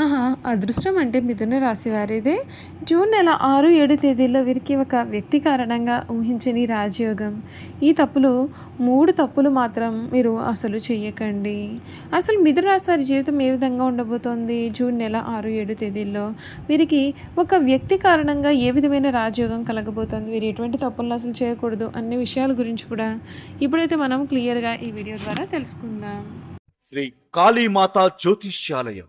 ఆహా అదృష్టం అంటే మిథున రాశి వారిదే. జూన్ నెల ఆరు ఏడు తేదీల్లో వీరికి ఒక వ్యక్తి కారణంగా ఊహించని రాజయోగం. ఈ తప్పులు మూడు తప్పులు మాత్రం మీరు అసలు చేయకండి అసలు మిథున రాశి వారి జీవితం ఏ విధంగా ఉండబోతోంది? జూన్ నెల ఆరు ఏడు తేదీల్లో వీరికి ఒక వ్యక్తి కారణంగా ఏ విధమైన రాజయోగం కలగబోతోంది? వీరు ఎటువంటి తప్పులను అసలు చేయకూడదు అన్ని విషయాల గురించి కూడా ఇప్పుడైతే మనం క్లియర్గా ఈ వీడియో ద్వారా తెలుసుకుందాం. శ్రీ కాళీమాత జ్యోతిష్యాలయం.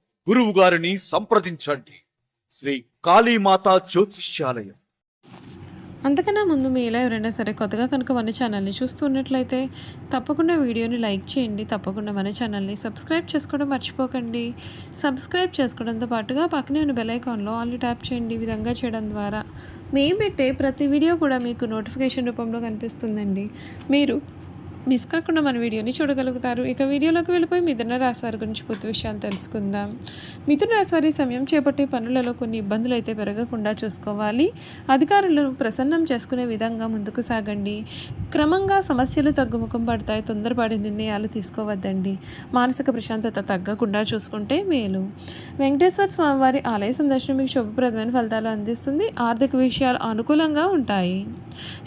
గురువు గారిని సంప్రదించండి. శ్రీ కాళీమాత జ్యోతిష్యాలయం. అంతకన్నా ముందు మీ ఇలా ఎవరైనా సరే కొత్తగా కనుక మన ఛానల్ని చూస్తున్నట్లయితే తప్పకుండా వీడియోని లైక్ చేయండి. తప్పకుండా మన ఛానల్ని సబ్స్క్రైబ్ చేసుకోవడం మర్చిపోకండి. సబ్స్క్రైబ్ చేసుకోవడంతో పాటుగా పక్కనే ఉన్న బెలైకాన్లో ఆల్ని ట్యాప్ చేయండి ఈ విధంగా చేయడం ద్వారా. మేము పెట్టే ప్రతి వీడియో కూడా మీకు నోటిఫికేషన్ రూపంలో కనిపిస్తుందండి. మీరు మిస్ కాకుండా మన వీడియోని చూడగలుగుతారు. ఇక వీడియోలోకి వెళ్ళిపోయి మిథున రాశి వారి గురించి పూర్తి విషయాలు తెలుసుకుందాం. మిథున రాశి వారి సమయం చేపట్టే పనులలో కొన్ని ఇబ్బందులు అయితే పెరగకుండా చూసుకోవాలి. అధికారులను ప్రసన్నం చేసుకునే విధంగా ముందుకు సాగండి. క్రమంగా సమస్యలు తగ్గుముఖం పడతాయి. తొందరపడి నిర్ణయాలు తీసుకోవద్దండి. మానసిక ప్రశాంతత తగ్గకుండా చూసుకుంటే మేలు. వెంకటేశ్వర స్వామివారి ఆలయ సందర్శనం మీకు శుభప్రదమైన ఫలితాలు అందిస్తుంది. ఆర్థిక విషయాలు అనుకూలంగా ఉంటాయి.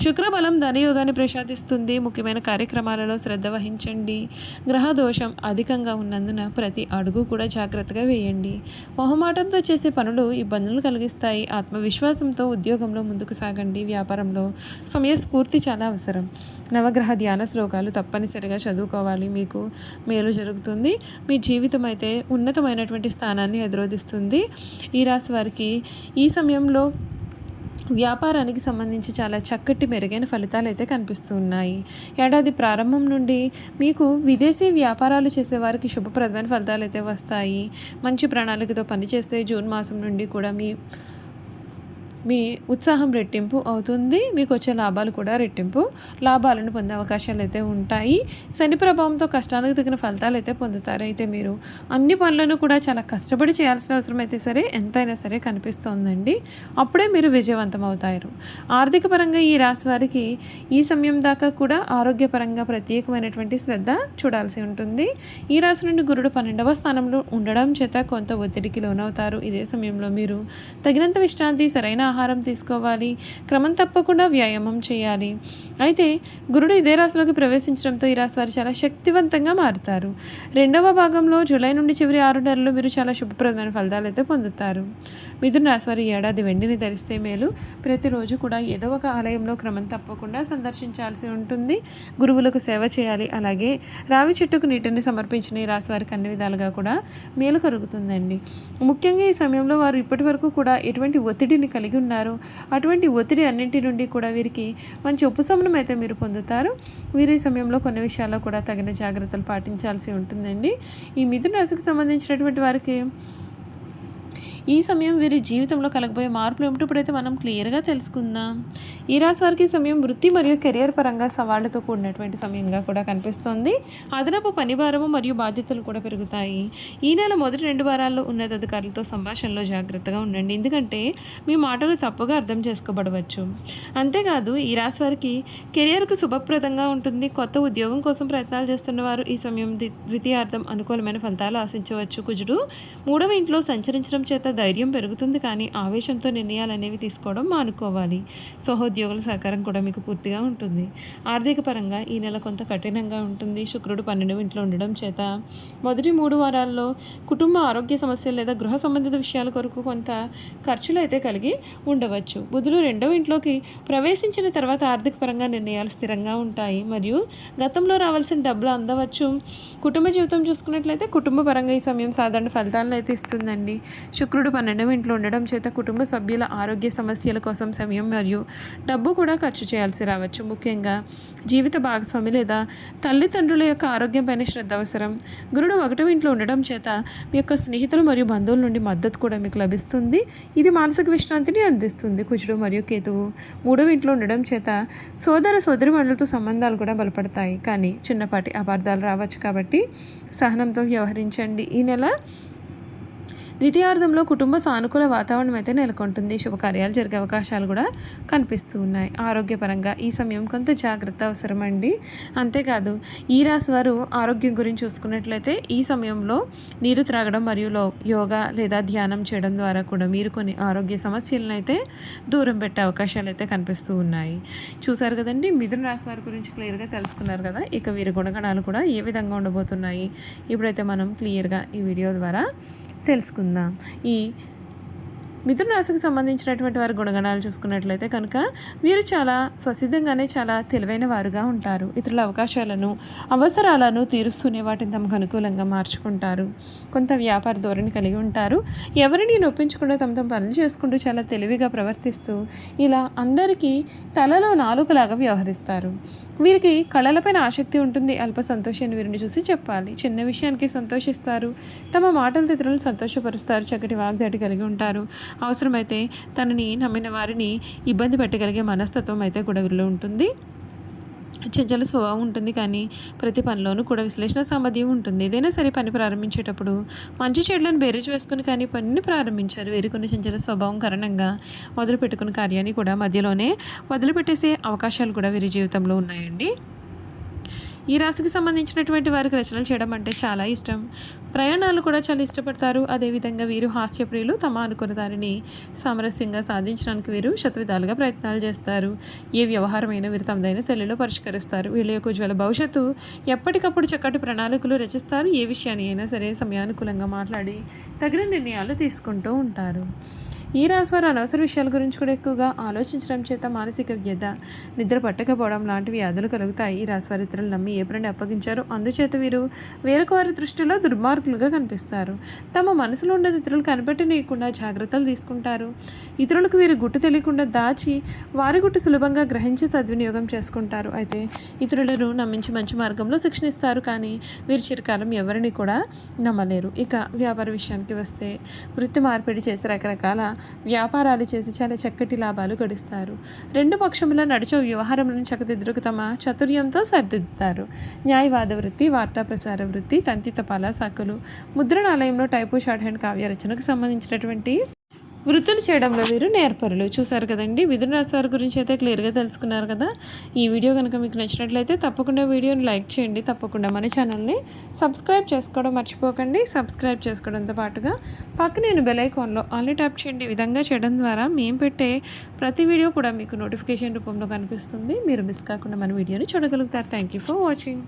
శుక్రబలం ధనయోగాన్ని ప్రసాదిస్తుంది. ముఖ్యమైన కార్యక్రమం కార్యక్రమాలలో శ్రద్ధ వహించండి. గ్రహ దోషం అధికంగా ఉన్నందున ప్రతి అడుగు కూడా జాగ్రత్తగా వేయండి. మొహమాటంతో చేసే పనులు ఇబ్బందులు కలిగిస్తాయి. ఆత్మవిశ్వాసంతో ఉద్యోగంలో ముందుకు సాగండి. వ్యాపారంలో సమయస్ఫూర్తి చాలా అవసరం. నవగ్రహ ధ్యాన శ్లోకాలు తప్పనిసరిగా చదువుకోవాలి. మీకు మేలు జరుగుతుంది. మీ జీవితం అయితే ఉన్నతమైనటువంటి స్థానాన్ని ఎదురోధిస్తుంది ఈ రాశి వారికి ఈ సమయంలో వ్యాపారానికి సంబంధించి చాలా చక్కటి మెరుగైన ఫలితాలు అయితే కనిపిస్తున్నాయి. ఏడాది ప్రారంభం నుండి మీకు విదేశీ వ్యాపారాలు చేసేవారికి శుభప్రదమైన ఫలితాలు అయితే వస్తాయి. మంచి ప్రణాళికతో పనిచేస్తే జూన్ మాసం నుండి కూడా మీ మీ ఉత్సాహం రెట్టింపు అవుతుంది మీకు వచ్చే లాభాలు కూడా రెట్టింపు లాభాలను పొందే అవకాశాలు అయితే ఉంటాయి. శని ప్రభావంతో కష్టానికి తగిన ఫలితాలు అయితే పొందుతారు. అయితే మీరు అన్ని పనులను కూడా చాలా కష్టపడి చేయాల్సిన అవసరం అయితే సరే ఎంతైనా సరే కనిపిస్తోందండి. అప్పుడే మీరు విజయవంతం అవుతారు ఆర్థిక పరంగా ఈ రాశి వారికి ఈ సమయం దాకా కూడా ఆరోగ్యపరంగా ప్రత్యేకమైనటువంటి శ్రద్ధ చూడాల్సి ఉంటుంది. ఈ రాశి నుండి గురుడు పన్నెండవ స్థానంలో ఉండడం చేత కొంత ఒత్తిడికి లోనవుతారు. ఇదే సమయంలో మీరు తగినంత విశ్రాంతి సరైన ఆహారం తీసుకోవాలి. క్రమం తప్పకుండా వ్యాయామం చేయాలి. అయితే గురుడు ఇదే రాశిలోకి ప్రవేశించడంతో ఈ రాశి వారు చాలా శక్తివంతంగా మారుతారు. రెండవ భాగంలో జూలై నుండి చివరి ఆరు నెలలు మీరు చాలా శుభప్రదమైన ఫలితాలు అయితే పొందుతారు. మిథున రాశి వారి ఏడాది వెండిని ధరిస్తే మేలు. ప్రతిరోజు కూడా ఏదో ఒక ఆలయంలో క్రమం తప్పకుండా సందర్శించాల్సి ఉంటుంది. గురువులకు సేవ చేయాలి. అలాగే రావి చెట్టుకు నీటిని సమర్పించిన ఈ రాశి వారికి అన్ని విధాలుగా కూడా మేలు కలుగుతుందండి. ముఖ్యంగా ఈ సమయంలో వారు ఇప్పటి వరకు కూడా ఎటువంటి ఒత్తిడిని కలిగి ఉన్నారు. అటువంటి ఒత్తిడి అన్నింటి నుండి కూడా వీరికి మంచి ఉపశమనం అయితే మీరు పొందుతారు. వీరి సమయంలో కొన్ని విషయాల్లో కూడా తగిన జాగ్రత్తలు పాటించాల్సి ఉంటుందండి. ఈ మిథున రాశికి సంబంధించినటువంటి వారికి ఈ సమయం వీరి జీవితంలో కలగబోయే మార్పులు ఏమిటో ఇప్పుడైతే మనం క్లియర్గా తెలుసుకుందాం. ఈ రాశి వారికి ఈ సమయం వృత్తి మరియు కెరియర్ పరంగా సవాళ్ళతో కూడినటువంటి సమయంగా కూడా కనిపిస్తోంది. అదనపు పనిభారము మరియు బాధ్యతలు కూడా పెరుగుతాయి. ఈ నెల మొదటి రెండు వారాల్లో ఉన్నతాధికారులతో సంభాషణలో జాగ్రత్తగా ఉండండి. ఎందుకంటే మీ మాటలు తప్పుగా అర్థం చేసుకోబడవచ్చు. అంతేకాదు ఈ రాశి వారికి కెరియర్కు శుభప్రదంగా ఉంటుంది. కొత్త ఉద్యోగం కోసం ప్రయత్నాలు చేస్తున్న వారు ఈ సమయం ద్వి- ద్వితీయార్థం అనుకూలమైన ఫలితాలు ఆశించవచ్చు. కుజుడు మూడవ ఇంట్లో సంచరించడం చేత ధైర్యం పెరుగుతుంది కానీ ఆవేశంతో నిర్ణయాలు అనేవి తీసుకోవడం మానుకోవాలి. సహోద్యోగుల సహకారం కూడా మీకు పూర్తిగా ఉంటుంది. ఆర్థిక పరంగా ఈ నెల కొంత కఠినంగా ఉంటుంది. శుక్రుడు పన్నెండు ఇంట్లో ఉండడం చేత మొదటి మూడు వారాల్లో కుటుంబ ఆరోగ్య సమస్యలు లేదా గృహ సంబంధిత విషయాల కొరకు కొంత ఖర్చులు అయితే కలిగి ఉండవచ్చు. బుధుడు రెండవ ఇంట్లోకి ప్రవేశించిన తర్వాత ఆర్థిక పరంగా నిర్ణయాలు స్థిరంగా ఉంటాయి. మరియు గతంలో రావాల్సిన డబ్బులు అందవచ్చు. కుటుంబ జీవితం చూసుకున్నట్లయితే కుటుంబ పరంగా ఈ సమయం సాధారణ ఫలితాలను అయితే ఇస్తుందండి. శుక్రుడు పన్నెండవ ఇంట్లో ఉండడం చేత కుటుంబ సభ్యుల ఆరోగ్య సమస్యల కోసం సమయం మరియు డబ్బు కూడా ఖర్చు చేయాల్సి రావచ్చు. ముఖ్యంగా జీవిత భాగస్వామి లేదా తల్లిదండ్రుల యొక్క ఆరోగ్యంపైన శ్రద్ధ అవసరం. గురుడు ఒకటవ ఇంట్లో ఉండడం చేత మీ యొక్క స్నేహితులు మరియు బంధువుల నుండి మద్దతు కూడా మీకు లభిస్తుంది. ఇది మానసిక విశ్రాంతిని అందిస్తుంది. కుజుడు మరియు కేతువు మూడవ ఇంట్లో ఉండడం చేత సోదర సోదరి మండలతో సంబంధాలు కూడా బలపడతాయి. కానీ చిన్నపాటి అపార్థాలు రావచ్చు కాబట్టి సహనంతో వ్యవహరించండి. ఈ నెల ద్వితీయార్థంలో కుటుంబ సానుకూల వాతావరణం అయితే నెలకొంటుంది. శుభకార్యాలు జరిగే అవకాశాలు కూడా కనిపిస్తూ ఉన్నాయి. ఆరోగ్యపరంగా ఈ సమయం కొంత జాగ్రత్త అవసరం అండి అంతేకాదు ఈ రాశి వారు ఆరోగ్యం గురించి చూసుకున్నట్లయితే ఈ సమయంలో నీరు త్రాగడం మరియు లో యోగా లేదా ధ్యానం చేయడం ద్వారా కూడా మీరు కొన్ని ఆరోగ్య సమస్యలను అయితే దూరం పెట్టే అవకాశాలు అయితే కనిపిస్తూ ఉన్నాయి. చూసారు కదండి? మిథున రాశి వారి గురించి క్లియర్గా తెలుసుకున్నారు కదా? ఇక వీరి గుణగణాలు కూడా ఏ విధంగా ఉండబోతున్నాయి? ఇప్పుడైతే మనం క్లియర్గా ఈ వీడియో ద్వారా తెలుసుకుందాం. ఈ మిథున రాశికి సంబంధించినటువంటి వారి గుణగణాలు చూసుకున్నట్లయితే కనుక వీరు చాలా స్వసిద్ధంగానే చాలా తెలివైన వారుగా ఉంటారు. ఇతరుల అవకాశాలను అవసరాలను తీరుస్తూనే వాటిని తమకు అనుకూలంగా మార్చుకుంటారు. కొంత వ్యాపార ధోరణి కలిగి ఉంటారు. ఎవరిని నొప్పించకుండా తమ తమ పనులు చేసుకుంటూ చాలా తెలివిగా ప్రవర్తిస్తూ ఇలా అందరికీ తలలో నాలుకలాగా వ్యవహరిస్తారు. వీరికి కళలపైన ఆసక్తి ఉంటుంది. అల్ప సంతోషాన్ని వీరిని చూసి చెప్పాలి. చిన్న విషయానికి సంతోషిస్తారు. తమ మాటలతో ఇతరులను సంతోషపరుస్తారు. చక్కటి వాగ్దాటి కలిగి ఉంటారు. అవసరమైతే తనని నమ్మిన వారిని ఇబ్బంది పెట్టగలిగే మనస్తత్వం అయితే కూడా వీరిలో ఉంటుంది. చంచల స్వభావం ఉంటుంది కానీ ప్రతి పనిలోనూ కూడా విశ్లేషణ సామర్థ్యం ఉంటుంది. ఏదైనా సరే పని ప్రారంభించేటప్పుడు మంచి చెడులను బేరేజ్ వేసుకుని కానీ పనిని ప్రారంభించారు. వేరుకున్న చంచల స్వభావం కారణంగా మొదలుపెట్టుకున్న కార్యాన్ని కూడా మధ్యలోనే వదిలిపెట్టేసే అవకాశాలు కూడా వీరి జీవితంలో ఉన్నాయండి. ఈ రాశికి సంబంధించినటువంటి వారికి రచనలు చేయడం అంటే చాలా ఇష్టం. ప్రయాణాలు కూడా చాలా ఇష్టపడతారు. అదేవిధంగా వీరు హాస్యప్రియులు తమ అనుకున్న దారిని సామరస్యంగా సాధించడానికి వీరు శతవిధాలుగా ప్రయత్నాలు చేస్తారు. ఏ వ్యవహారమైనా వీరు తమదైన శైలిలో పరిష్కరిస్తారు. వీళ్ళ యొక్క ఉజ్వల భవిష్యత్తు ఎప్పటికప్పుడు చక్కటి ప్రణాళికలు రచిస్తారు. ఏ విషయాన్ని అయినా సరే సమయానుకూలంగా మాట్లాడి తగిన నిర్ణయాలు తీసుకుంటూ ఉంటారు. ఈ రాశివారు అనవసర విషయాల గురించి కూడా ఎక్కువగా ఆలోచించడం చేత మానసిక వ్యధ నిద్ర పట్టకపోవడం లాంటి వ్యాధులు కలుగుతాయి. ఈ రాశివారి ఇతరులు నమ్మి ఏ పనిని అందుచేత వీరు వేరొక వారి దృష్టిలో దుర్మార్గులుగా కనిపిస్తారు. తమ మనసులో ఉండేది ఇతరులు కనిపెట్టనీయకుండా జాగ్రత్తలు తీసుకుంటారు. ఇతరులకు వీరు గుట్టు తెలియకుండా దాచి వారి గుట్టు సులభంగా గ్రహించి సద్వినియోగం చేసుకుంటారు. అయితే ఇతరులను నమ్మించి మంచి మార్గంలో శిక్షణ ఇస్తారు కానీ వీరు చిరకాలం ఎవరిని కూడా నమ్మలేరు. ఇక వ్యాపార విషయానికి వస్తే వృత్తి మార్పిడి చేసి రకరకాల వ్యాపారాలు చేసి చాలా చక్కటి లాభాలు గడిస్తారు. రెండు పక్షముల నడిచే వ్యవహారములను చక్కదిద్దుకు తమ చతుర్యంతో సరిదిద్దుతారు. న్యాయవాద వృత్తి వార్తా ప్రసార వృత్తి తంతి తపాలా శాఖలు ముద్రణాలయంలో టైపు షార్ట్ హ్యాండ్ కావ్య రచనకు సంబంధించినటువంటి వృత్తులు చేయడంలో వీరు నేర్పరులు. చూసారు కదండి? మిథున రాశి వారి గురించి అయితే క్లియర్గా తెలుసుకున్నారు కదా? ఈ వీడియో కనుక మీకు నచ్చినట్లయితే తప్పకుండా వీడియోని లైక్ చేయండి. తప్పకుండా మన ఛానల్ని సబ్స్క్రైబ్ చేసుకోవడం మర్చిపోకండి. సబ్స్క్రైబ్ చేసుకోవడంతో పాటుగా పక్క నేను బెల్ ఐకాన్లో ఆన్లీ ట్యాప్ చేయండి. విధంగా చేయడం ద్వారా మేము పెట్టే ప్రతి వీడియో కూడా మీకు నోటిఫికేషన్ రూపంలో కనిపిస్తుంది. మీరు మిస్ కాకుండా మన వీడియోని చూడగలుగుతారు. Thank you for watching.